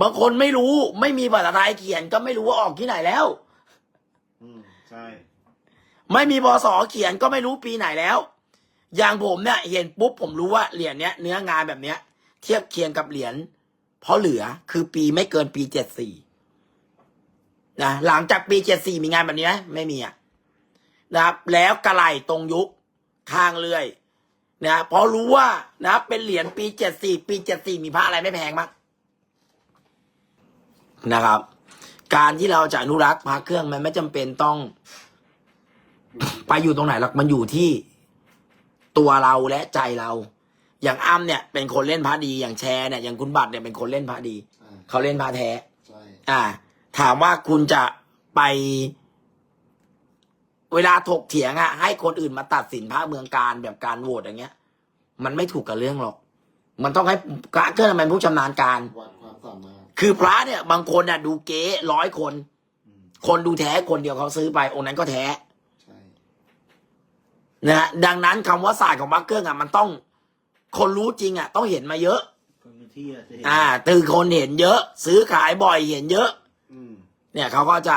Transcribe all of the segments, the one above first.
บางคนไม่รู้ไม่มีภาษาไทยเขียนก็ไม่รู้ว่าออกที่ไหนแล้ว อืมใช่ไม่มีพศเขียนก็ไม่รู้ปีไหนแล้ว อย่างผมเนี่ยเห็นปุ๊บผมรู้ว่าเหรียญเนี้ยเนื้องานแบบเนี้ย เทียบเคียงกับเหรียญเพราะเหลือคือปีไม่เกินปีเจ็ดสี่นะหลังจากปีเจ็ดสี่มีงานแบบนี้ไหมไม่มีอะนะครับแล้วกระไหลตรงยุคข้างเลื่อยนะเพราะรู้ว่านะเป็นเหรียญปีเจ็ดสี่ปีเจ็ดสี่มีพระอะไรไม่แพงมั้ง นะครับ การที่เราจะอนุรักษ์พระเครื่องมันไม่จำเป็นต้อง ไปอยู่ตรงไหนหรอกมันอยู่ที่ตัวเราและใจเรา อย่างอ้ำเนี่ย เป็นคนเล่นพระดี อย่างแชร์เนี่ยอย่างคุณบัตรเนี่ยเป็นคนเล่นพระดีอ่าเขาเล่นพระแท้ใช่อ่า ถามว่าคุณจะไป เวลาถกเถียงอะให้คนอื่นมาตัดสินพระเมืองการแบบการโหวตอย่างเงี้ย มันไม่ถูกกับเรื่องหรอก มันต้องให้พระเครื่องเป็นผู้ชำนาญการวัดความสามารถ คือพระเนี่ย บางคนน่ะ ดูเก๊ร้อยคนอืมคนดูแท้คนเดียวเขาซื้อไป องค์นั้นก็แท้ใช่นะฮะดังนั้นคำว่าศาสตร์ของพระเครื่องอะมันต้อง คนรู้จริงอะ ต้องเห็นมาเยอะคนพื้นที่อะจะเห็นอ่าตือคนเห็นเยอะ ซื้อขายบ่อยเห็นเยอะอืมเนี่ยเขาก็จะ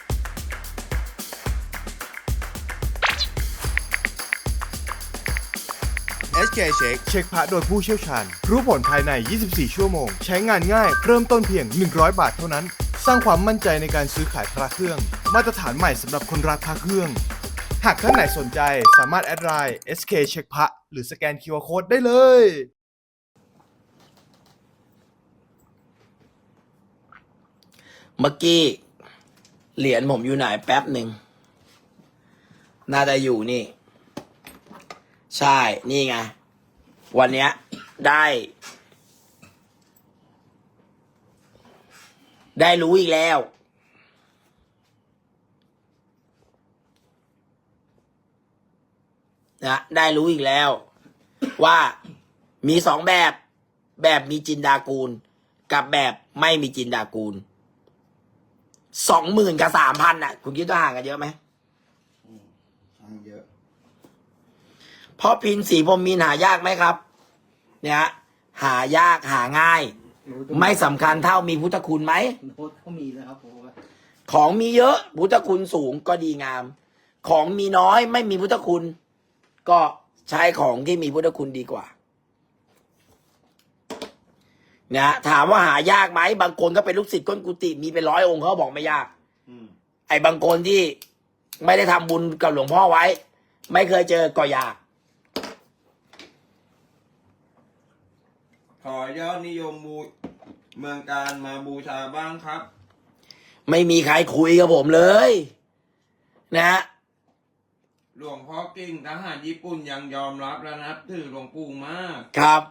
SK Check เช็คพระโดยผู้เชี่ยวชาญ รู้ผลภายใน 24 ชั่วโมง ใช้งานง่าย เริ่มต้นเพียง 100 บาทเท่านั้น สร้างความมั่นใจในการซื้อขายพระเครื่อง มาตรฐานใหม่สำหรับคนรักพระเครื่อง หากท่านไหนสนใจสามารถแอดไลน์ SK เช็คพระหรือสแกน QR Code ได้เลยเมื่อกี้เหรียญผมอยู่ไหนแป๊บหนึ่ง น่าจะอยู่นี่ ใช่ นี่ไง วันเนี้ย ได้ ได้รู้อีกแล้ว นะ ได้รู้อีกแล้ว ว่ามีสองแบบ แบบมีจินดากูล กับแบบไม่มีจินดากูล สองหมื่นกับสามพันน่ะ คุณคิดว่าห่างกันเยอะไหม ทางเยอะ เพราะพินสีพรหมมีนหายากไหมครับ เนี่ยฮะหายากหาง่าย ไม่สำคัญเท่ามีพุทธคุณไหมโน้ตก็มีนะครับผมว่าของมีเยอะพุทธคุณสูงก็ดีงาม ของมีน้อยไม่มีพุทธคุณ ก็ใช้ของที่มีพุทธคุณดีกว่านะถามว่าหายากไหมบางคนก็เป็นลูกศิษย์ก้นกุฏิมีเป็นร้อยองค์เขาบอกไม่ยากอืมไอ้บางคนที่ไม่ได้ทำบุญกับหลวงพ่อไว้ ไม่เคยเจอก็ยาก ขอยอดนิยมบูเมืองการมาบูชาบ้างครับ ไม่มีใครคุยกับผมเลย นะฮะหลวงพ่อกิ่งทหารญี่ปุ่นยังยอมรับและนับถือหลวงปู่มาก ครับ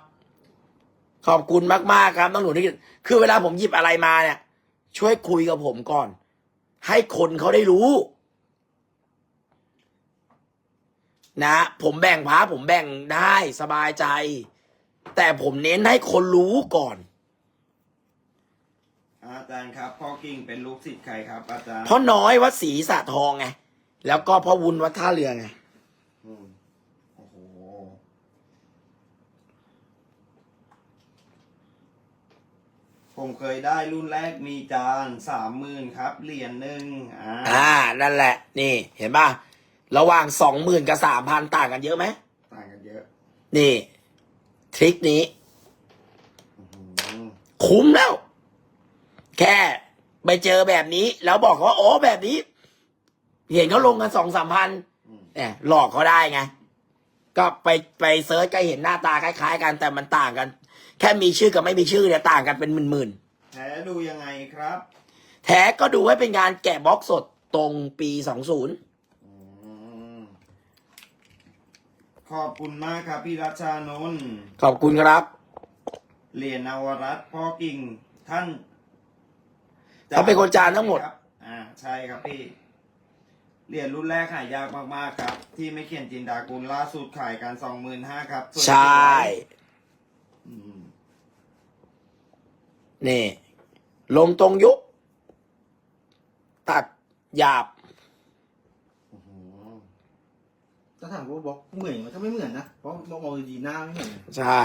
ขอบคุณมาก ๆ ครับต้องหนูที่คือเวลาผมหยิบอะไรมาเนี่ย ช่วยคุยกับผมก่อน ให้คนเขาได้รู้ นะ ผมแบ่งพระผมแบ่งได้สบายใจ แต่ผมเน้นให้คนรู้ก่อน อาจารย์ครับพ่อกิ่งเป็นลูกศิษย์ใครครับ อาจารย์เพราะน้อยวัดศรีสะทองไง แล้วก็พ่อวุ้นวัดท่าเรือไง อืมโอ้โหผมเคยได้รุ่นแรกมีจานสามหมื่นครับเหรียญหนึ่งอ่าอ่า นั่นแหละ นี่ เห็นป่ะ ระหว่างสองหมื่นกับสามพันต่างกันเยอะไหม ต่างกันเยอะ นี่ท ริคนี้อื้อหือคุ้มแล้ว แค่ไปเจอแบบนี้ แล้วบอกเขาว่าโอ้แบบนี้ เห็นเขาลงกันสองสามพันอืมเนี่ยหลอกเขาได้ไง ก็ไปไปเซิร์ชก็เห็นหน้าตาคล้าย ๆ กันแต่มันต่างกัน แค่มีชื่อกับไม่มีชื่อเนี่ยต่างกันเป็นหมื่นแท้ดูยังไงครับๆแท้ก็ดูให้เป็นงานแกะบล็อกสดตรงปีสองศูนย์ อืม ขอบคุณมากครับพี่รัชชานนท์ขอบคุณครับ เหรียญนวรัตน์พ่อกิ่งท่านเขาเป็นคนจานทั้งหมด ครับอ่าใช่ครับพี่ เหรียญรุ่นแรกหายากมากๆครับ ที่ไม่เขียนจินดากุลล่าสุดขายกันสองหมื่นห้าครับส่วนใช่ อืมนี่ลมตรงยุคตัดหยาบ อื้อหือ ถ้าถามว่าบอกเหมือนมันก็ไม่เหมือนนะ เพราะมองดีๆหน้าไม่เหมือน ใช่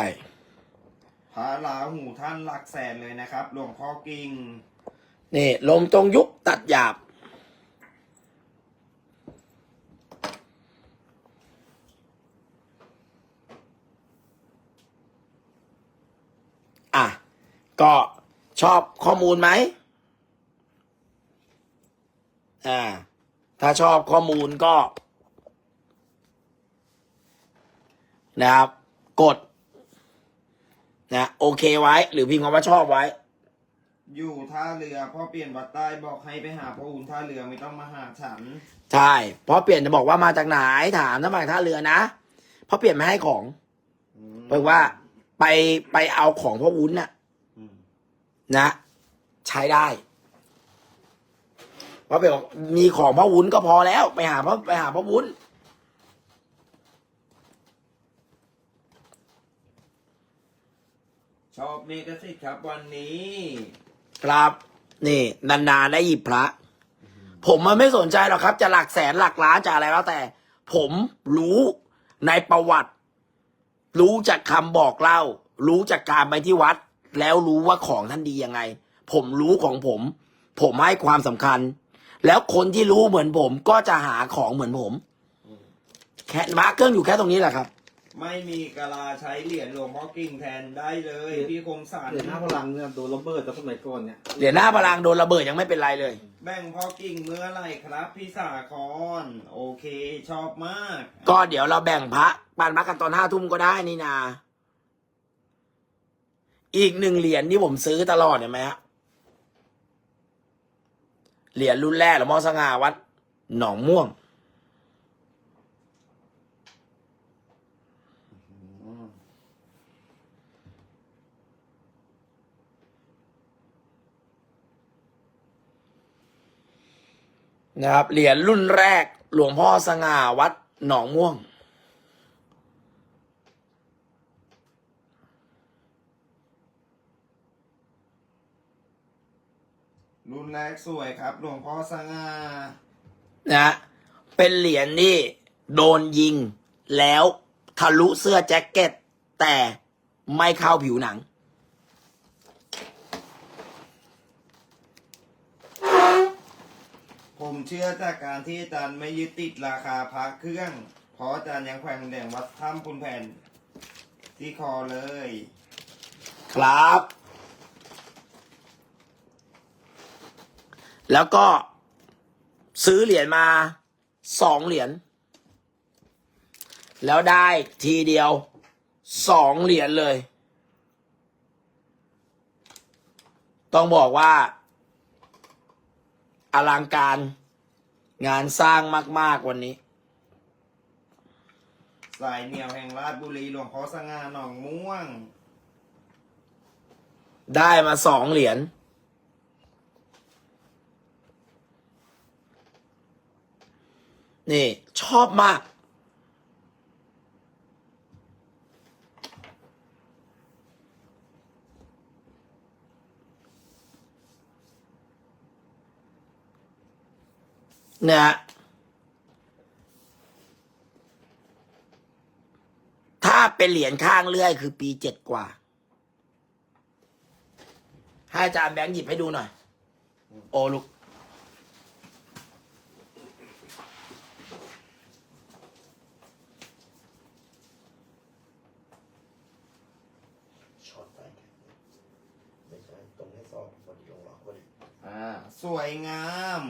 พระราหูท่านหลักแสนเลยนะครับ หลวงพ่อกิ่ง นี่ ลมตรงยุคตัดหยาบ อะ ก็ชอบข้อมูลไหม อ่า ถ้าชอบข้อมูลก็ นะครับ กด นะโอเคไว้ หรือพิมพ์คำว่าชอบไว้ อยู่ท่าเรือพ่อเปลี่ยนวัดใต้บอกให้ไปหาพ่ออุ่นท่าเรือไม่ต้องมาหาฉัน ใช่เพราะเปลี่ยนจะบอกว่ามาจากไหนถามถ้ามาจากท่าเรือนะเพราะเปลี่ยนไม่ให้ของอืมเพราะว่าไปไปเอาของพ่อวุ้นน่ะอืมนะ ใช้ได้เพราะเปลี่ยนบอกมีของพ่อวุ้นก็พอแล้ว ไปหาพ่อไปหาพ่อวุ้น ชอบ เมกสิทธิ์ครับวันนี้ ครับ นี่ นานๆได้หยิบพระ ผมมันไม่สนใจหรอกครับ จะหลักแสนหลักล้านจะอะไรแล้วแต่ ผมรู้ในประวัติ รู้จากคำบอกเล่า รู้จากการไปที่วัด แล้วรู้ว่าของท่านดียังไง ผมรู้ของผม ผมให้ความสำคัญ แล้วคนที่รู้เหมือนผมก็จะหาของเหมือนผม แค่มาเครื่องอยู่แค่ตรงนี้แหละครับ ไม่มีกะลาใช้เหรียญหลวงพ่อกิ่งแทนได้เลย พี่คมสันเหรียญหน้าพลังเนี่ยโดนระเบิดตอนสมัยก่อนเนี่ยเหรียญหน้าพลังโดนระเบิดยังไม่เป็นไรเลย แบ่งพ่อกิ่งเมื่อไหรครับ พี่สาคอนโอเค ชอบมาก ก็เดี๋ยวเราแบ่งพระปานมักกันตอนห้าทุ่มก็ได้นี่นา อีกหนึ่งเหรียญที่ผมซื้อตลอดเห็นไหมฮะเหรียญรุ่นแรกหลวงพ่อสง่าวัด หนองม่วง นะครับเหรียญรุ่นแรกหลวงพ่อสง่าวัดหนองม่วง รุ่นแรกสวยครับ หลวงพ่อสง่านะฮะเป็นเหรียญที่โดนยิงแล้วทะลุเสื้อแจ็คเก็ต แต่ไม่เข้าผิวหนัง ผมเชื่อจากการที่อาจารย์ไม่ยึดติดราคาพระเครื่อง เพราะอาจารย์ยังแขวนแดงวัดถ้ำคุณแผ่น ที่คอเลย ครับ แล้วก็ซื้อเหรียญมาสองเหรียญแล้วได้ทีเดียวสองเหรียญเลย ต้องบอกว่า อลังการงานสร้างมาก ๆ วันนี้ สายเหนียวแห่งราชบุรีหลวงพ่อสง่าหนองม่วง ได้มาสองเหรียญนี่ ชอบมาก นะฮะถ้าเป็นเหรียญข้างเลื่อยคือปีเจ็ดกว่า ให้อาจารย์แบงค์หยิบให้ดูหน่อย โอ้ลูกช็อตไปไม่ใช่ตรงให้ซอกพอดีลงล็อกพอดีอ่า สวยงาม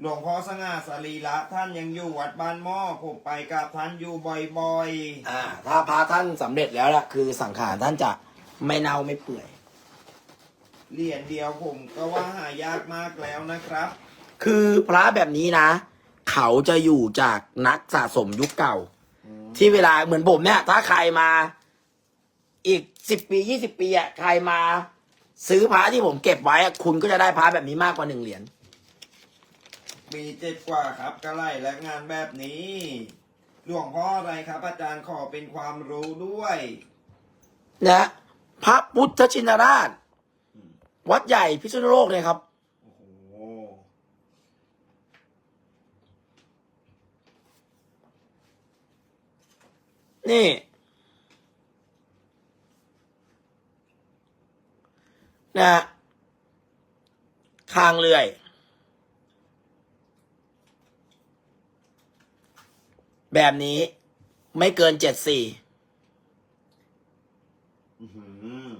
หลวงพ่อสง่าสรีระท่านยังอยู่วัดบ้านหม้อผมไปกับท่านอยู่บ่อยอ่าถ้าพระท่านสำเร็จแล้วล่ะคือสังขารท่านจะไม่เน่าไม่เปื่อย ๆเหรียญเดียวผมก็ว่าหายากมากแล้วนะครับ คือพระแบบนี้นะ เขาจะอยู่จากนักสะสมยุคเก่า ที่เวลาเหมือนผมเนี่ย ถ้าใครมา อีกสิบปียี่สิบปีอะใครมา ซื้อพระที่ผมเก็บไว้อะคุณก็จะได้พระแบบนี้มากกว่าหนึ่งเหรียญ ปีเจ็ดกว่าครับกระไลและงานแบบนี้ หลวงพ่ออะไรครับ อาจารย์ขอเป็นความรู้ด้วย นะพระพุทธชินราช วัดใหญ่พิษณุโลกเลยครับ โอ้โห นี่ นะฮะคางเลื่อย แบบนี้ไม่เกินเจ็ดสี่อื้อหือ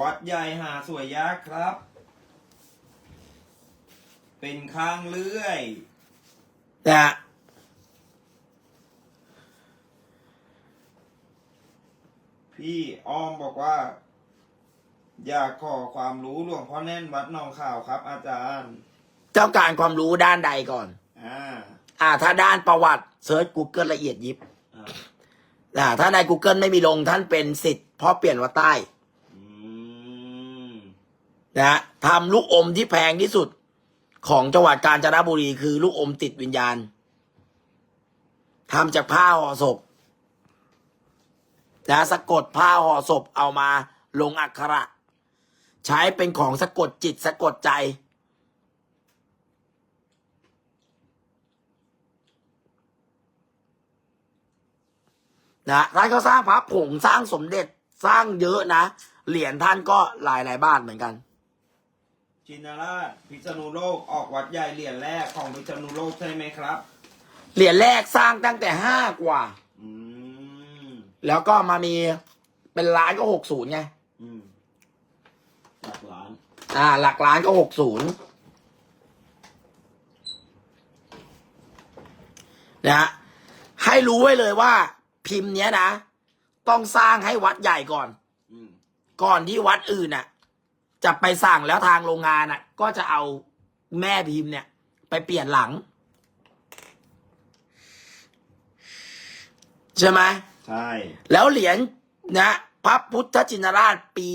วัดใหญ่หาสวยยากครับ เป็นข้างเลื่อยนะฮะพี่อ้อมบอกว่า อยากขอความรู้หลวงพ่อแน่นวัดหนองข่าวครับอาจารย์ เจ้าการความรู้ด้านใดก่อน อ่า อ่า ถ้าด้านประวัติเซิร์ช Google ละเอียดยิบอ่า อ่าถ้าใน Google ไม่มีลงท่านเป็นสิทธิ์เพ่อเปลี่ยนวัดใต้อืม นะฮะทำลูกอมที่แพงที่สุดของจังหวัดกาญจนบุรีคือลูกอมติดวิญญาณทำจากผ้าห่อศพนะสะกดผ้าห่อศพเอามาลงอักขระ ใช้เป็นของสะกดจิตสะกดใจ นะท่านก็สร้างพระผงสร้างสมเด็จสร้างเยอะนะ เหรียญท่านก็หลายหลายๆบ้านเหมือนกันชินราชพิษณุโลกออกวัดใหญ่เหรียญแรกของพิษณุโลกใช่ไหมครับ เหรียญแรกสร้างตั้งแต่ห้ากว่า อืมแล้วก็มามีเป็นล้านก็หกศูนย์ไงอืมหลักล้าน อ่า หลักล้านก็หกศูนย์นะฮะให้รู้ไว้เลยว่า พิมพ์เนี้ยนะ ต้องสร้างให้วัดใหญ่ก่อนอืมก่อนที่วัดอื่นน่ะ จะไปสั่งแล้วทางโรงงานน่ะ ก็จะเอาแม่พิมพ์เนี่ย ไปเปลี่ยนหลัง ใช่ไหมใช่ แล้วเหรียญนะ พระพุทธจินราชปี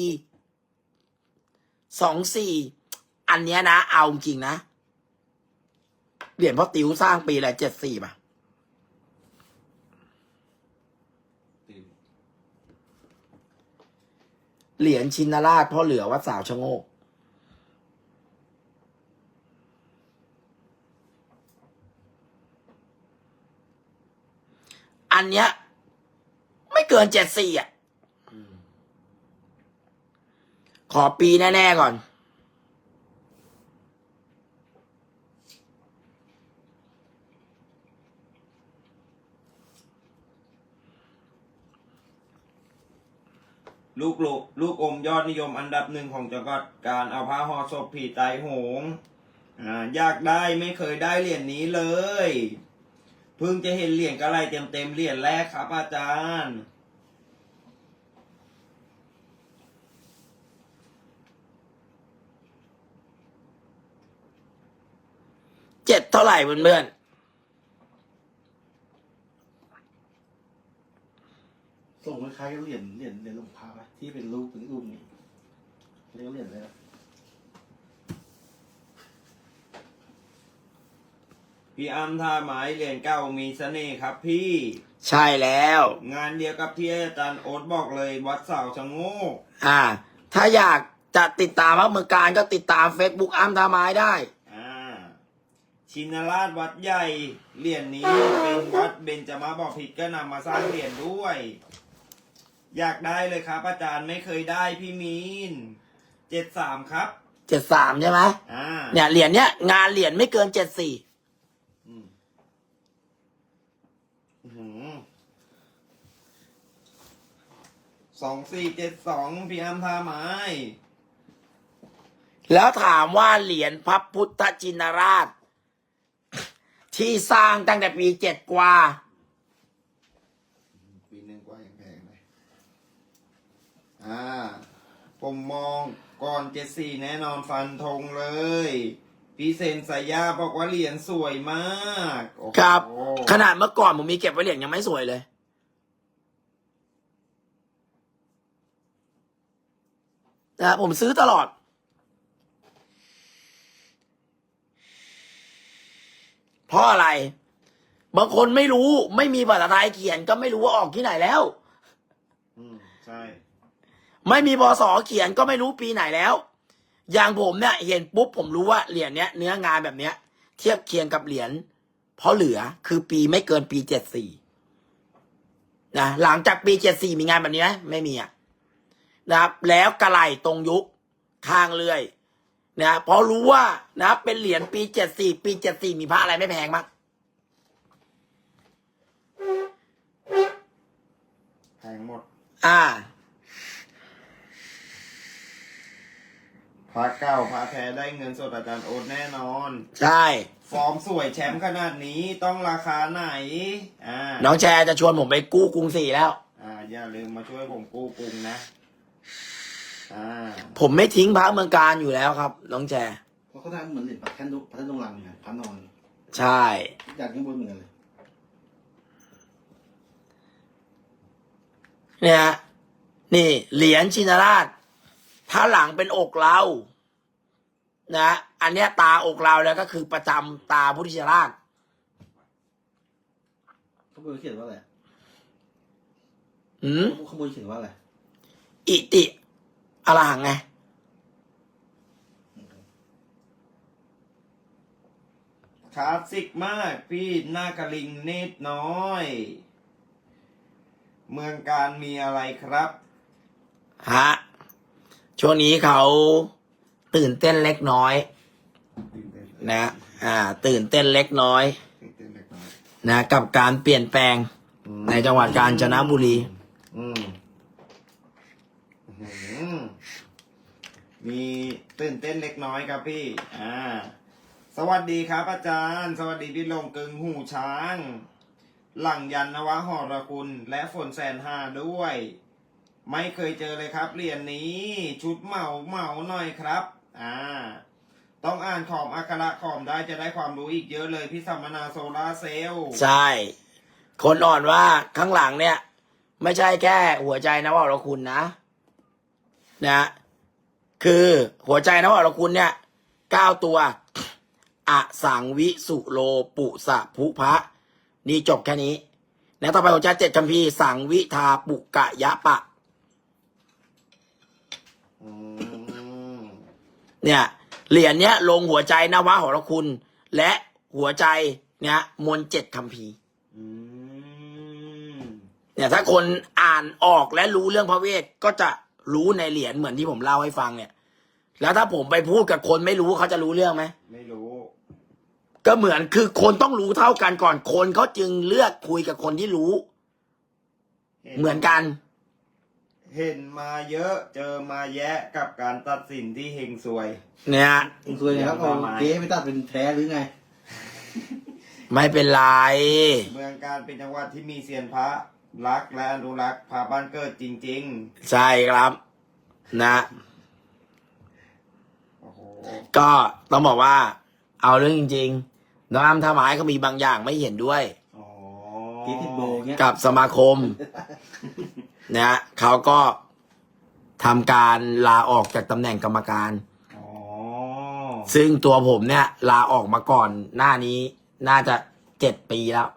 สองสี่อันเนี้ยนะ เอาจริงนะ เหรียญพ่อติ๋วสร้างปีอะไรเจ็ดสี่ป่ะ ติว เหรียญชินราชพ่อเหลือวัดสาวชะโงก อันเนี้ย ไม่เกินเจ็ดสี่อะ ขอปีแน่ ๆ ก่อน ลูกโลกลูกอมยอดนิยมอันดับหนึ่งของจังหวัดการเอาผ้าห่อศพผีตายโหงอ่าอยากได้ไม่เคยได้เหรียญนี้เลยเพิ่งจะเห็นเหรียญกระไรเต็มเต็มเหรียญแรกครับอาจารย์เจ็ดเท่าไหร่เพื่อนส่งค ล้ายๆกับเหรียญเหรียญเหรียญหลวงพระไหมที่เป็นรูปเป็นรูปนี้เรียกว่าเหรียญอะไรนะพี่อ้ำท่าไม้เหรียญเก้ามีเสน่ห์ครับพี่ๆใช่แล้ว งานเดียวกับที่อาจารย์โอ๊ตบอกเลย วัดเสาชะโงกอ่า ถ้าอยากจะติดตามพระเมืองการก็ติดตาม Facebook อ้ำทาไม้ได้ อ่า ชินราชวัดใหญ่เหรียญนี้เป็นวัดเบญจมาบพิตรก็นำมาสร้างเหรียญด้วย อยากได้เลยครับ อาจารย์ไม่เคยได้พี่มีนเจ็ดสามครับ เจ็ดสามใช่ไหมอ่าเนี่ยเหรียญเนี้ยงานเหรียญไม่เกินเจ็ดสี่อืมอื้อหือสองสี่เจ็ดสองพี่อ้ำท่าไม้แล้วถามว่าเหรียญพระพุทธจินราช ที่สร้างตั้งแต่ปีเจ็ดกว่า ปีหนึ่งกว่ายังแพงเลย อ่า ผมมองก่อนเจ็ดสี่แน่นอนฟันธงเลย พี่เซนสายาบอกว่าเหรียญสวยมากโอ้โหครับ ขนาดเมื่อก่อนผมมีเก็บไว้เหรียญยังไม่สวยเลย นะผมซื้อตลอด เพราะอะไร บางคนไม่รู้ไม่มีภาษาไทยเขียนก็ไม่รู้ว่าออกที่ไหนแล้ว อืมใช่ ไม่มีบอสอเขียนก็ไม่รู้ปีไหนแล้ว อย่างผมเนี่ยเห็นปุ๊บผมรู้ว่าเหรียญเนี้ยเนื้องานแบบเนี้ย เทียบเคียงกับเหรียญเพราะเหลือคือปีไม่เกินปีเจ็ดสี่นะหลังจากปีเจ็ดสี่มีงานแบบนี้ไหมไม่มีอะนะครับ แล้วกระไหลตรงยุคข้างเลื่อยนะเพราะรู้ว่านะเป็นเหรียญปีเจ็ดสี่ปีเจ็ดสี่มีพระอะไรไม่แพงมั้งแพงหมด อ่า พระเก้าพระแท้ได้เงินสดอาจารย์โอ๊ตแน่นอน ใช่ ฟอร์มสวยแชมป์ขนาดนี้ต้องราคาไหน อ่า น้องแชร์จะชวนผมไปกู้กรุงศรีแล้ว อ่า อย่าลืมมาช่วยผมกู้กรุงนะ อ่า ผมไม่ทิ้งพระเมืองการอยู่แล้วครับ น้องแชร์เพราะเขาทำเหมือนเหรียญพระแท่นดุพระแท่นดงลังเนี่ยพระนอนใช่ อยากข้างบนเหมือนกันเลยเนี่ยฮะนี่เหรียญชินราช ถ้าหลังเป็นอกเรา นะ อันเนี้ยตาอกเราแล้วก็คือประจำตาพุทธชินราชข้างบนเขียนว่าอะไรอืมข้างบนเขียนว่าอะไร อิติอรหังไง คลาสสิกมาก พี่หน้ากระลิงเนตรน้อย เมืองการมีอะไรครับ ฮะ ช่วงนี้เขาตื่นเต้นเล็กน้อยตื่นเต้นนะ อ่าตื่นเต้นเล็กน้อยตื่นเต้นเล็กน้อย นะ กับการเปลี่ยนแปลงในจังหวัดกาญจนบุรีอืมอื้อหือมีตื่นเต้นเล็กน้อยครับพี่ อ่า สวัสดีครับอาจารย์ สวัสดีพี่ลงกึงหูช้าง หลังยันนวะหอระคุณ และฝนแสนหาด้วย ไม่เคยเจอเลยครับเหรียญนี้ชุดเหมาเหมาหน่อยครับ อ่า ต้องอ่านขอบอักขระขอมได้จะได้ความรู้อีกเยอะเลยพี่สัมมนาโซลาเซลล์ใช่ คนอ่อนว่าข้างหลังเนี่ย ไม่ใช่แค่หัวใจนะว่าเราคุณนะนะคือหัวใจนะว่าเราคุณเนี่ยเก้าตัวอสังวิสุโลปุสะภุพะนี่จบแค่นี้นะต่อไปผมจเจ็ดคัมภีสังวิทาปุกะยะปะ อืม เนี่ยเหรียญเนี้ยลงหัวใจนวะหรคุณ และหัวใจเนี่ยมนต์เจ็ดคัมภีร์อืมเนี่ยถ้าคนอ่านออกและรู้เรื่องพระเวทก็จะรู้ในเหรียญเหมือนที่ผมเล่าให้ฟังเนี่ย แล้วถ้าผมไปพูดกับคนไม่รู้เขาจะรู้เรื่องไหมไม่รู้ ก็เหมือนคือคนต้องรู้เท่ากันก่อนคนเขาจึงเลือกคุยกับคนที่รู้ เหมือนกัน เห็นมาเยอะเจอมาแยะกับการตัดสินที่เฮงซวย เนี่ย เองซวยนะครับเอาเก๊ไปตัดเป็นแท้หรือไง ไม่เป็นไร เมืองการเป็นจังหวัดที่มีเซียนพระรักและอนุรักษ์พระบ้านเกิดจริง ใช่ครับ นะ ๆ โอ้โหก็ต้องบอกว่า เอาเรื่องจริงๆน้องอ้ำท่าไม้ก็มีบางอย่างไม่เห็นด้วย อ๋อเก๊ติดโบเงี้ยกับสมาคม นะเขาก็ทำการลาออกจากตำแหน่งกรรมการ อ๋อซึ่งตัวผมเนี่ยลาออกมาก่อนหน้านี้น่าจะเจ็ดปีแล้ว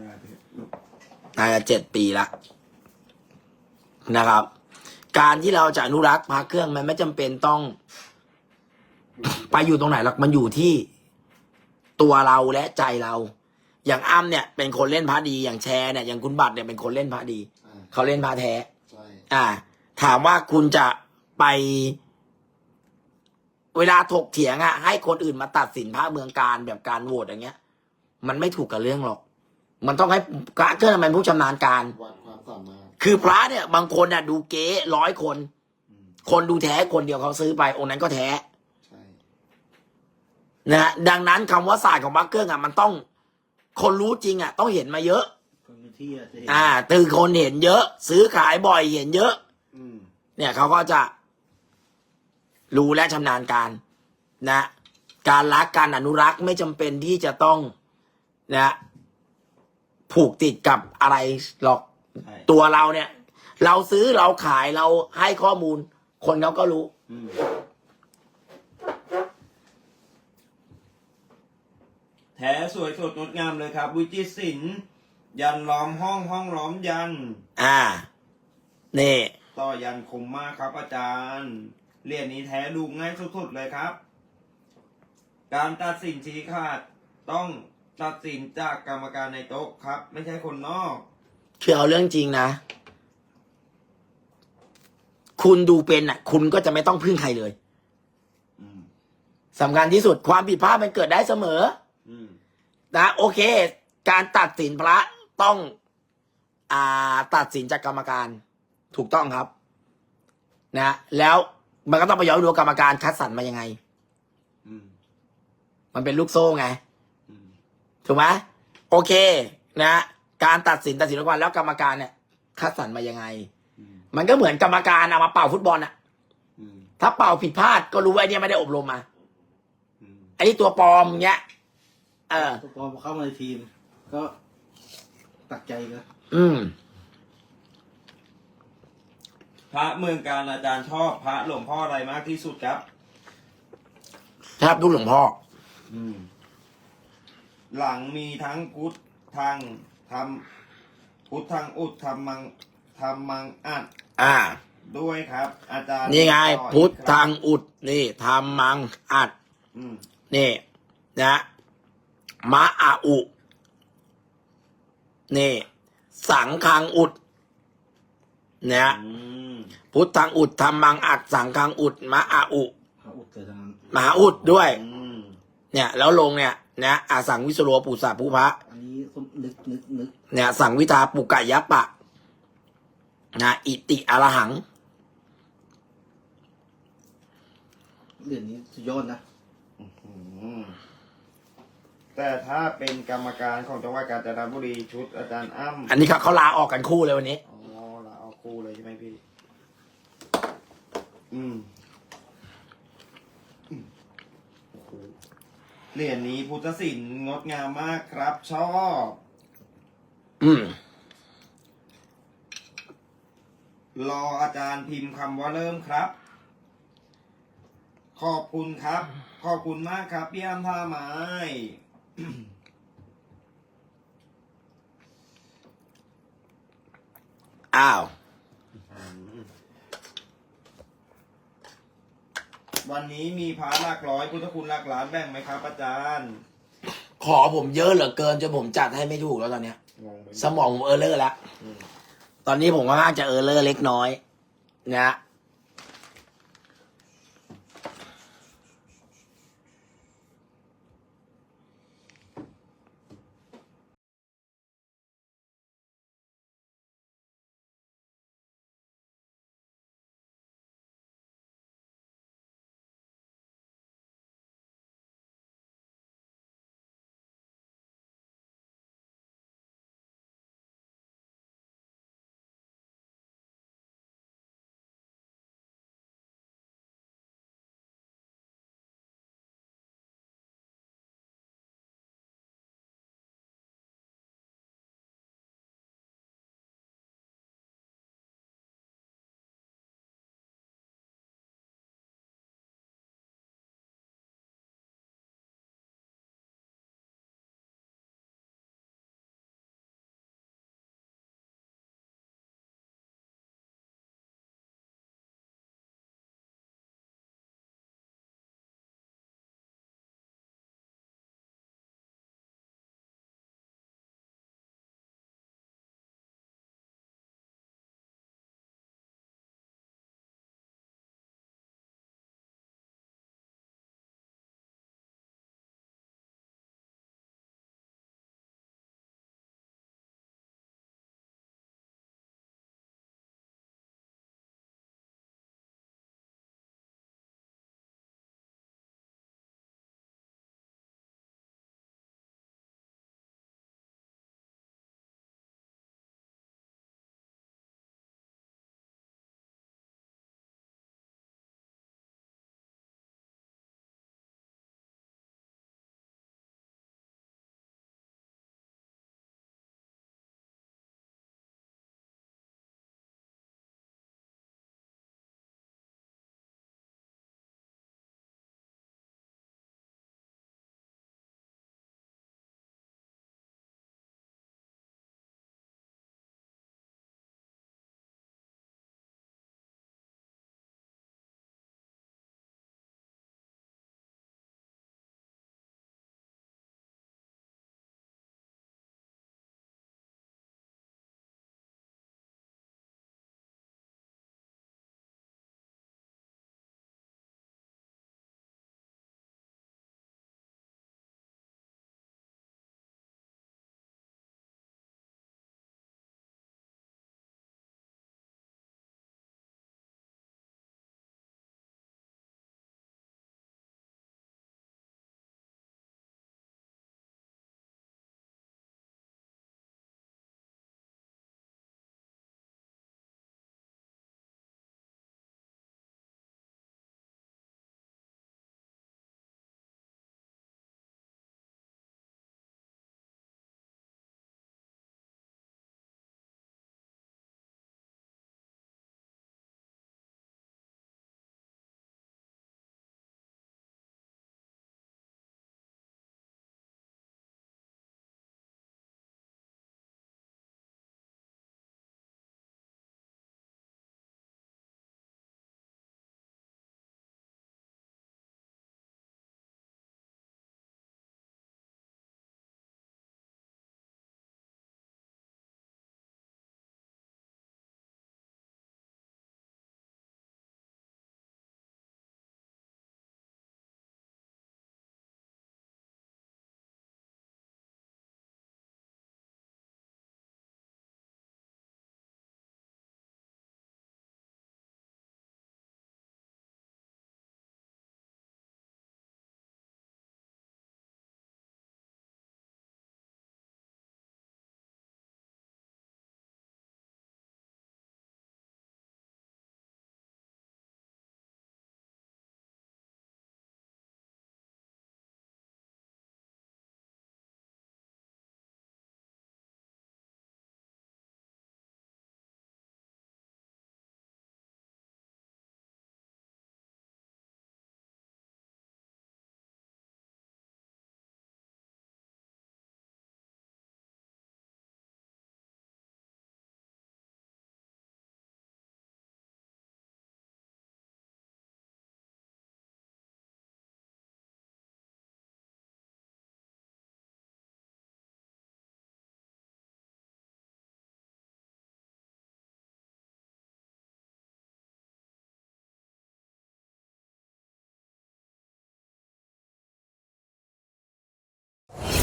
น่าจะลูกน่าจะเจ็ดปีแล้วนะครับ การที่เราจะอนุรักษ์พระเครื่องมันไม่จำเป็นต้อง ไปอยู่ตรงไหนหรอกมันอยู่ที่ตัวเราและใจเรา อย่างอ้ำเนี่ยเป็นคนเล่นพระดีอย่างแชร์เนี่ยอย่างคุณบัตรเนี่ยเป็นคนเล่นพระดีอ่า เขาเล่นพระแท้ ใช่อ่า ถามว่าคุณจะไป เวลาถกเถียงอะให้คนอื่นมาตัดสินพระเมืองการแบบการโหวตอย่างเงี้ย มันไม่ถูกกับเรื่องหรอก มันต้องให้พระเครื่องเป็นผู้ชำนาญการ วัดความสามารถคือพระเนี่ย บางคนน่ะ ดูเก๊ร้อยคนคนดูแท้คนเดียวเขาซื้อไปองค์นั้นก็แท้ ใช่นะฮะดังนั้นคำว่าศาสตร์ของพระเครื่องอะมันต้อง คนรู้จริงอะ ต้องเห็นมาเยอะคน พื้นที่อะจะเห็นอ่าตือคนเห็นเยอะ ซื้อขายบ่อยเห็นเยอะ อืมเนี่ยเขาก็จะรู้และชำนาญการนะ การรักการอนุรักษ์ไม่จำเป็นที่จะต้องนะผูกติดกับอะไรหรอกใช่ตัวเราเนี่ย เราซื้อเราขายเราให้ข้อมูล คนเขาก็รู้ อืมแท้สวยสดงดงามเลยครับวิจิตรศิลป์ ยันล้อมห้องห้องล้อมยัน อ่า นี่ ต่อยันคมมากครับอาจารย์เหรียญนี้แท้ดูง่ายสุดๆเลยครับ การตัดสินชี้ขาด ต้องตัดสินจากกรรมการในโต๊ะครับ ไม่ใช่คนนอก คือเอาเรื่องจริงนะ คุณดูเป็นอะ คุณก็จะไม่ต้องพึ่งใครเลยอืมสำคัญที่สุดความผิดพลาดมันเกิดได้เสมอ อืม นะโอเค การตัดสินพระ ต้องอ่าตัดสินจากกรรมการถูกต้องครับ นะแล้วมันก็ต้องไปย้อนดูว่ากรรมการคัดสรรมายังไง อืม มันเป็นลูกโซ่ไง อืม ถูกไหมโอเค นะ การตัดสินตัดสินทุกวันแล้วกรรมการเนี่ยคัดสรรมายังไง อืม มันก็เหมือนกรรมการเอามาเป่าฟุตบอลอะอืม ถ้าเป่าผิดพลาดก็รู้ว่าไอ้เนี่ยไม่ได้อบรมมาอืมไอ้นี่ตัวปลอมเงี้ย เออพอเข้ามาในทีม ก็ ตักใจกันอืม พระเมืองการอาจารย์ชอบพระหลวงพ่ออะไรมากที่สุดครับครับทุกหลวงพ่อ อืม หลังมีทั้งพุทธทางทำพุทธทางอุดทำมังทำมังอัดอ่า ด้วยครับ อาจารย์นี่ไง ต่ออีกพุทธครับทางอุด นี่ทำมังอัด อืม นี่ นะ มะอาอุ นี่ สังคังอุด เนี่ยอืมพุทธังอุดทำมังอัดสังคังอุดมะอาอุพระอุตเกิดทางนั้นมหาอุดด้วย อืมเนี่ย แล้วลงเนี่ยนะอาสังวิสโรปุสาภูพระอันนี้ส้มนึกนึกนึกเนี่ย สังวิทาปุกะยะปะนะอิติอรหัง เหรียญนี้สุดยอดนะอืม แต่ถ้าเป็นกรรมการของจังหวัดกาญจนบุรีชุดอาจารย์อ้ำอันนี้เขาเขาลาออกกันคู่เลยวันนี้ อ๋อลาเอาคู่เลยใช่ไหมพี่ อืมอืมโอ้โหเหรียญนี้พุทธศิลป์งดงามมากครับ ชอบอืมรออาจารย์พิมพ์คำว่าเริ่มครับ ขอบคุณครับ ขอบคุณมากครับพี่อ้ำท่าไม้ อ้าว วันนี้มีพาหลักร้อยพุทธคุณหลักล้านแบ่งไหมครับอาจารย์ขอผมเยอะเหลือเกินจนผมจัดให้ไม่ถูกแล้วตอนเนี้ย งงไปหมด สมองผมเออร์เลอร์แล้ว อืม ตอนนี้ผมก็น่าจะเออร์เลอร์เล็กน้อย นะ